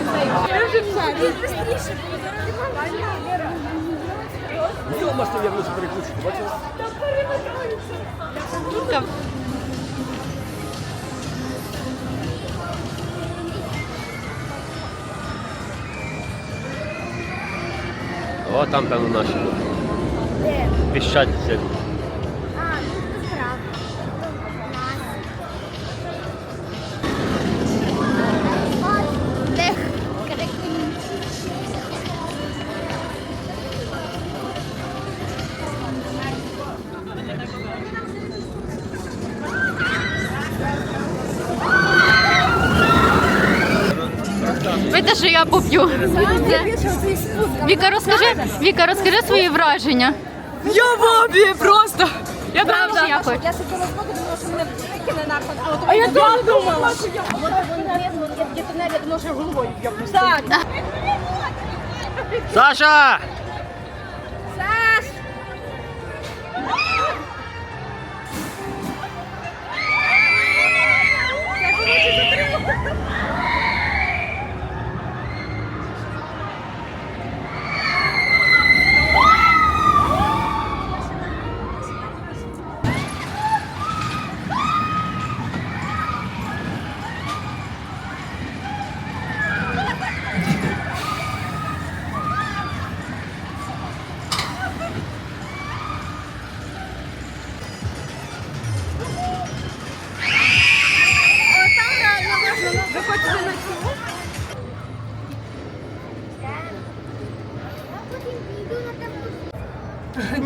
Оце зараз. Я вже в шарі. Йома, що я внизу переключу, бачила? О, там, певно, наші. Піщать сидять. Поп'ю. Віка, розкажи, Віка, розкажи свої враження. Я в обі просто. Я Правда, я сиділа з боку, думала, що мене викине нахуй. А я так думала. Я детонер, я думала, що головою. Так. Саша!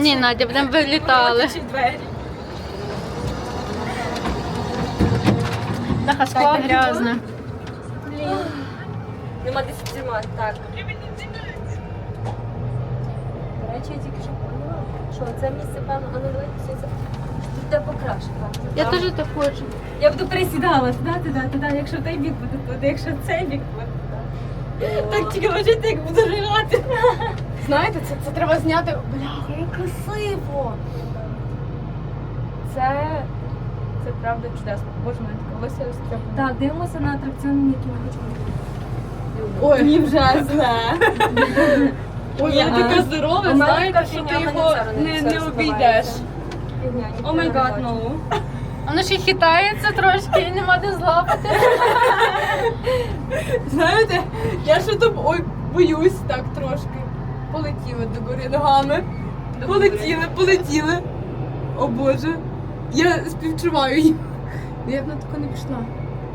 Ні, Надя, будемо вилітали. Даха скло грязне. Нема де знімати, так. До речі, я тільки що поняла, що це місце, певно, це тут де покраще. певно, Я так? теж так хочу. Я буду пересідала туди, туди, туди, якщо той бік буде туди, якщо цей бік буде туди. Так тільки бачите, як буду жигати. Знаєте, це, це треба зняти. Бляха, як красиво. Це, це правда чудесно. Боже мене таке волосся розтряпане. Так, дивимося на атракціон, який ми хочемо. Ой, Мені вже зле. ой, Ні, воно а- таке здорове, знаєте, що ти його не, не обійдеш. О май гад, ну. Воно ще хитається трошки і нема де злапати. Знаєте, я ще тут ой, боюсь так трошки. Полетіли до гори ногами. Полетіли, полетіли. О Боже. Я співчуваю їм. Я б на тако не пішла.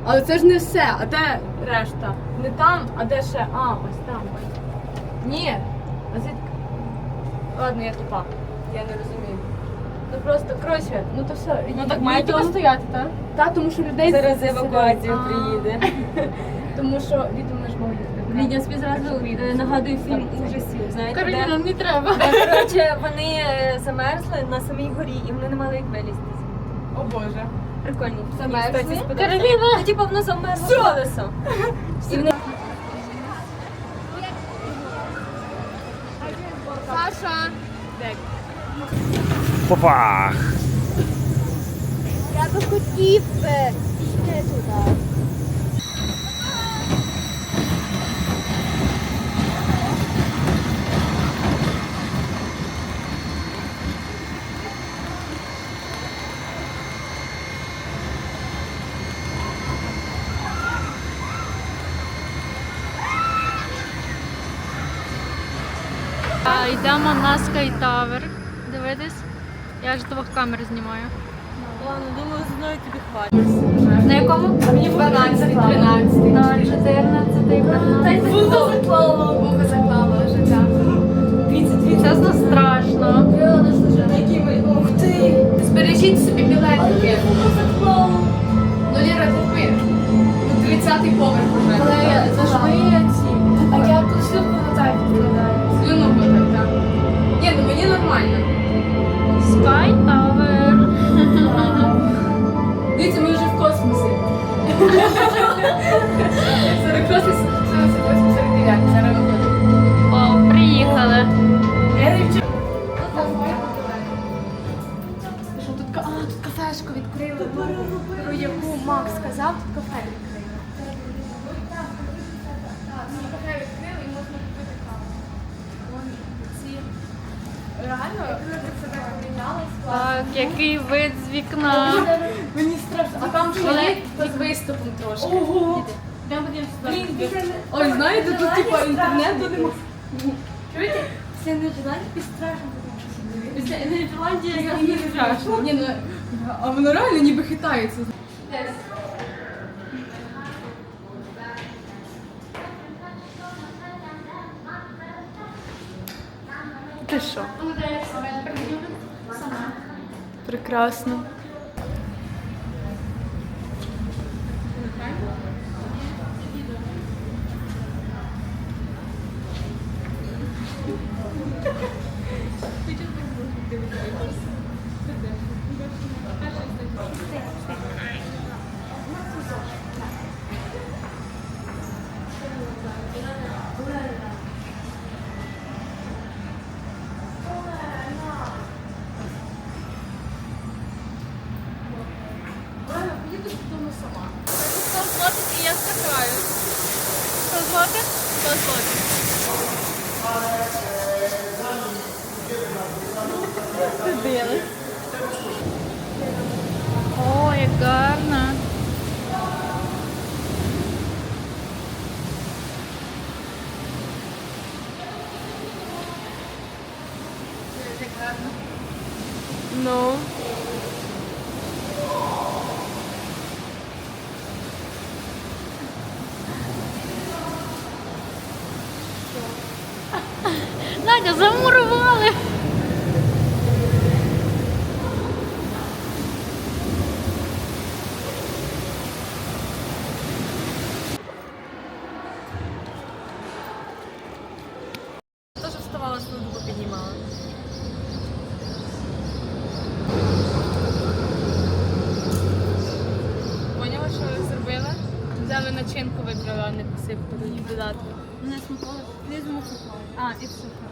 Але це ж не все, а де решта? Не там, а де ще? А, ось там. Ні. А звідки? Ладно, я тупа. Я не розумію. Ну просто, коротше, ну то все. Ну так має Літом- стояти, так? Та, тому що людей Зараз евакуація приїде. Тому що літом не ж їздити. Лідія собі зразу е, нагадує фільм ужасів. Знаєте, Кароліна, де, не треба. де коротше, вони е, замерзли на самій горі і вони не мали як вилізти. О Боже. Прикольно. Замерзли? Кароліна! Ну, типу, воно замерзло колесо. І вони Саша. Попах! Я би хотів би піти туди. А, йдемо на Tower. Дивитись. Я ж двох камер знімаю. Ладно, думаю, з одною тобі хватить. На якому? 12, 13. На 14 і 15. Вуха заклала. Вуха заклала життя. Чесно, страшно. Ух ти. Збережіть собі білетики. Ну, Ліра, терпи. 30-й поверх уже. Але це ж ви Sky Tower. Дивіться, ми вже в космосі. 46 48 49 Зараз виходимо. О, приїхали. Що тут, ка- а, тут кафешку відкрили. Про яку Макс сказав, тут кафе Який вид з вікна. Мені страшно. А там же під виступом трошки. Ого! Ой, знаєте, тут типа інтернету немає. Чуєте? Це не Нідерландія страшно. Це Нідерландія якраз не страшно. Ні, ну, а воно реально ніби хитається. Ти що? Прекрасно. Злотих? Сто злотих. О, як гарно. Ну. Надя, замурували. Теж вставала, свою піднімала. Поняла, що ви зробили? Взяли начинку вибрали, а не посипку її додати. Не смаколик. Ліземо смаколик. А, і супер.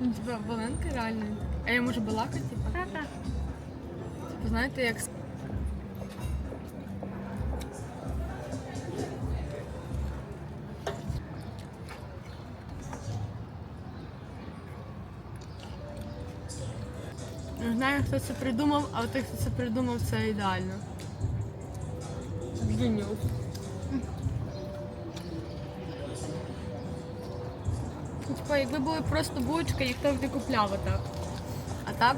Типа, волинка реально. А я можу балакати, типа? Так-так. Типу, знаєте, як знаю, хто це придумав, а той, хто це придумав, це ідеально. Геніус. Ну, Типа, якби були просто булочки, їх б не купляв отак. А так